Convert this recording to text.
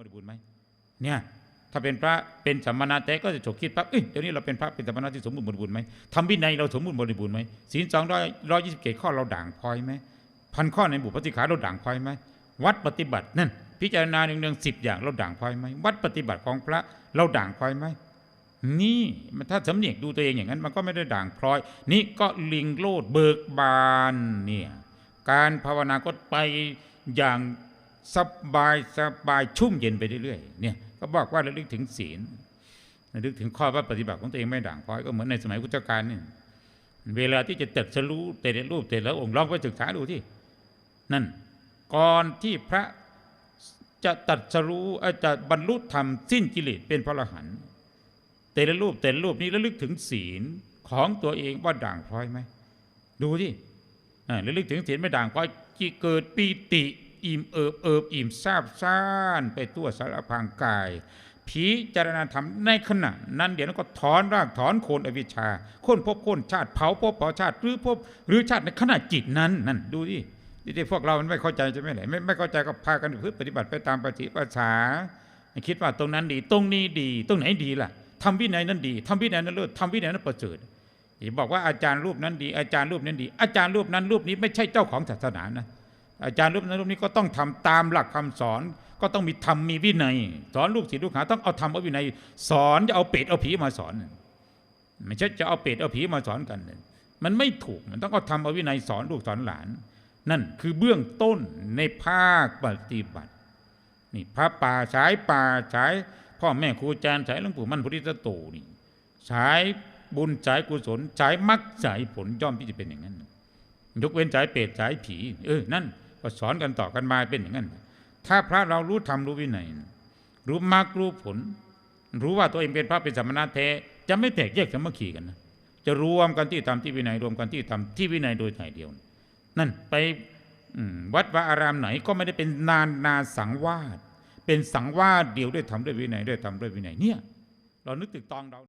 บริบูรณ์ไหมเนี่ยถ้าเป็นพระเป็นสัมมานาแท้ก็จะฉกคิดปั๊บเอ้ยเดี๋ยวนี้เราเป็นพระเป็นสัมมานาที่สมบูรณ์บริบูรณ์ไหมทำวินัยเราสมบูรณ์บริบูรณ์ไหมศีลสองร้อยร้อยยี่สิบเจ็ดข้อเราด่างพร้อยไหมพันข้อในบุพติขาเราด่างพร้อยไหมวัดปฏิบัตินั่นพิจารณาหนึ่งหนึ่งสิบอย่างเราด่างพร้อยไหมวัดปฏิบัติของพระเราด่างพร้อยไหมนี่ถ้าสำเนียกดูตัวเองอย่างนั้น มันก็ไม่ได้ด่างพร้อย นี่ก็ลิงโลดเบิกบานเนี่ยการภาวนาก็ไปอย่าง สบายสบายชุ่มเย็นไปเรื่อยๆเนี่ยก็บอกว่าระลึกถึงศีลระลึกถึงข้อว่าปฏิบัติของตัวเองไม่ด่างพร้อยก็เหมือนในสมัยพุทธกาลนี่เวลาที่จะตัดสรู้แต่ละรูปแต่ละองค์ลองไปศึกษาดูที่นั่นก่อนที่พระจะตัดสรู้จะบรรลุธรรมสิ้นกิเลสเป็นพระอรหันต์แต่ละรูปแต่ละรูปนี้ระลึกถึงศีลของตัวเองว่าด่างพร้อยไหมดูที่ระลึกถึงศีลไม่ด่างพร้อยจิเกิดปีติ อิ่มเอิบเอิบอิ่มซาบซ่านไปทั่วสารพางกาย ผีจารณาธรรมในขณะ นั้นเดี๋ยวก็ถอนรากถอนโคนอวิชชาโคนพโคนชาติเผาภพเผาชาติหรือภพหรือชาติในขณะจิตนั้นนั่นดูดิที่พวกเรามันไม่เข้าใจใช่ไหมไหนไม่ไม่เข้าใจก็พากันพึ่ปฏิบัติไปตามปฏิปทาคิดว่าตรงนั้นดี ตรงนี้ดี ตรงไหนดีล่ะทำวินัยนั้นดีทำวินัยนั้นเลิศทำวินัยนั้นประเสริฐอย่าบอกว่าอาจารย์รูปนั้นดี อาจารย์รูปนั้นดี อาจารย์รูปนั้นรูปนี้ไม่ใช่เจ้าของศาสนานะ อาจารย์รูปนั้นรูปนี้ก็ต้องทำตามหลักคำสอน ก็ต้องมีธรรมมีวินัย สอนลูกศิษย์ลูกหาต้องเอาธรรมเอาวินัย สอนจะเอาเป็ดเอาผีมาสอนไม่ใช่จะเอาเป็ดเอาผีมาสอนกัน มันไม่ถูกมันต้องเอาธรรมเอาวินัยสอนลูกสอนหลาน นั่นคือเบื้องต้นในภาคปฏิบัตินี่พระป่าสายป่าสายพ่อแม่ครูอาจารย์สายหลวงปู่มั่นพุทธิตโตนี่สายบุญสายกุศลสายมรรคสายผลย่อมที่จะเป็นอย่างนั้น ยกเว้นสายเปรตสายผี เออนั่น ก็สอนกันต่อกันมาเป็นอย่างนั้น ถ้าพระเรารู้ธรรมรู้วินัย รู้มรรครู้ผล รู้ว่าตัวเองเป็นพระเป็นสมณะแท้จะไม่แตกแยกสามัคคีกันนะจะรวมกันที่ธรรมที่วินัยรวมกันที่ธรรมที่วินัยโดยถ่ายเดียว นั่นไปวัดวาอารามไหนก็ไม่ได้เป็นนานนาสังวาสเป็นสังวาสเดียวด้วยธรรมด้วยวินัยด้วยธรรมด้วยวินัยเนี่ย เรานึกตึกตองเรา